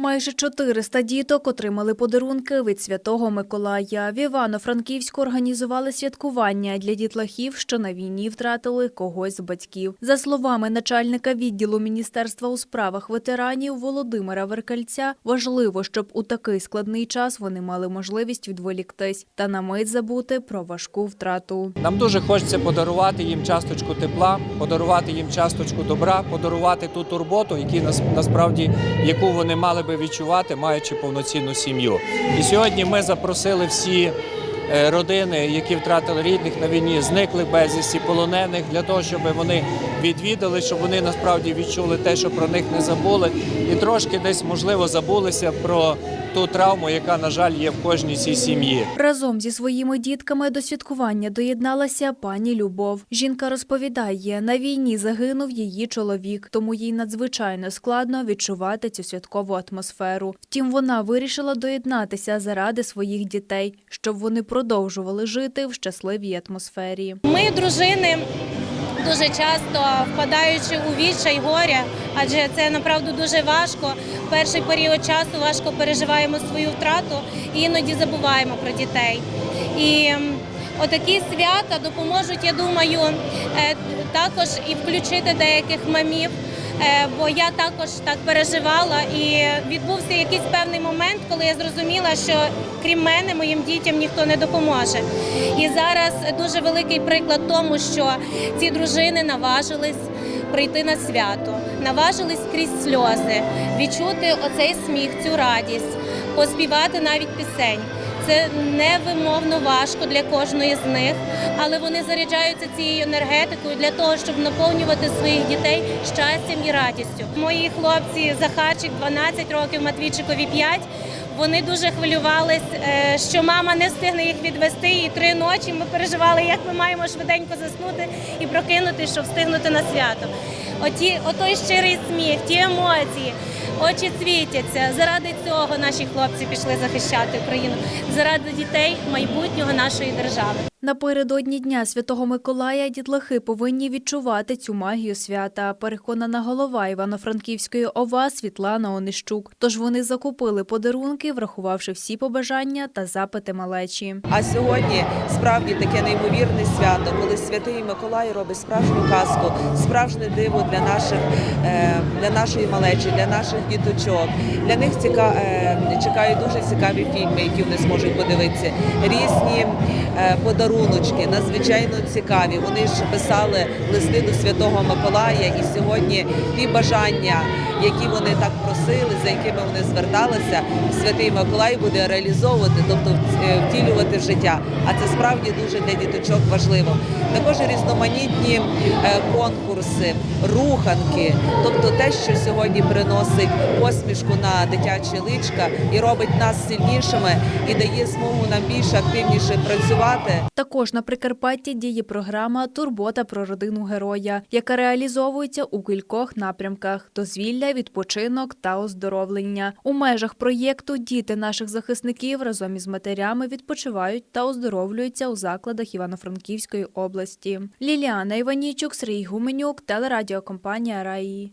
Майже 400 діток отримали подарунки від Святого Миколая. В Івано-Франківську організували святкування для дітлахів, що на війні втратили когось з батьків. За словами начальника відділу Міністерства у справах ветеранів Володимира Веркальця, важливо, щоб у такий складний час вони мали можливість відволіктись та на мить забути про важку втрату. Нам дуже хочеться подарувати їм часточку тепла, подарувати їм часточку добра, подарувати ту турботу, які нас насправді яку вони мали би відчувати, маючи повноцінну сім'ю. І сьогодні ми запросили всі. е, Родини, які втратили рідних на війні, зникли безвісті, полонених для того, щоб вони відвідали, щоб вони насправді відчули те, що про них не забули, і трошки десь можливо забулися про ту травму, яка на жаль є в кожній цій сім'ї. Разом зі своїми дітками до святкування доєдналася пані Любов. Жінка розповідає, на війні загинув її чоловік, тому їй надзвичайно складно відчувати цю святкову атмосферу. Втім, вона вирішила доєднатися заради своїх дітей, щоб вони продовжували жити в щасливій атмосфері. Ми, дружини, дуже часто впадаючи у відчай горя, адже це направду дуже важко. Перший період часу важко переживаємо свою втрату і іноді забуваємо про дітей. І отакі свята допоможуть, я думаю, е, також і включити деяких мамів. Е, Бо я також так переживала, і відбувся якийсь певний момент, коли я зрозуміла, що крім мене, моїм дітям ніхто не допоможе. І зараз дуже великий приклад тому, що ці дружини наважились прийти на свято, наважились крізь сльози, відчути оцей сміх, цю радість, поспівати навіть пісень. Це невимовно важко для кожної з них, але вони заряджаються цією енергетикою для того, щоб наповнювати своїх дітей щастям і радістю. Мої хлопці Захарчик 12 років, Матвійчикові 5, вони дуже хвилювались, е, що мама не встигне їх відвести. І три ночі ми переживали, як ми маємо швиденько заснути і прокинути, щоб встигнути на свято. Оті, отой щирий сміх, ті емоції. Очі світяться. Заради цього наші хлопці пішли захищати Україну, заради дітей майбутнього нашої держави. Напередодні Дня Святого Миколая дітлахи повинні відчувати цю магію свята, переконана голова Івано-Франківської ОВА Світлана Онищук. Тож вони закупили подарунки, врахувавши всі побажання та запити малечі. А сьогодні справді таке неймовірне свято, коли святий Миколай робить справжню казку, справжнє диво для наших е, для нашої малечі, для наших діточок. Для них ціка, е, чекають дуже цікаві фільми, які вони зможуть подивитися. Різні е, подаруночки, надзвичайно цікаві. Вони ж писали листи до святого Миколая, і сьогодні ті бажання, які вони так просили, за якими вони зверталися, святий Миколай буде реалізовувати, тобто е, втілювати в життя. А це справді дуже для діточок важливо. Також різноманітні е, конкурси, руханки, тобто те, що сьогодні приносить посмішку на дитяче личка і робить нас сильнішими і дає змогу нам більш активніше працювати. Також на Прикарпатті діє програма Турбота про родину героя, яка реалізовується у кількох напрямках: дозвілля, відпочинок та оздоровлення. У межах проєкту діти наших захисників разом із матерями відпочивають та оздоровлюються у закладах Івано-Франківської області. Ліліана Іванічук, Сергій Гуменюк, телерадіокомпанія Раї.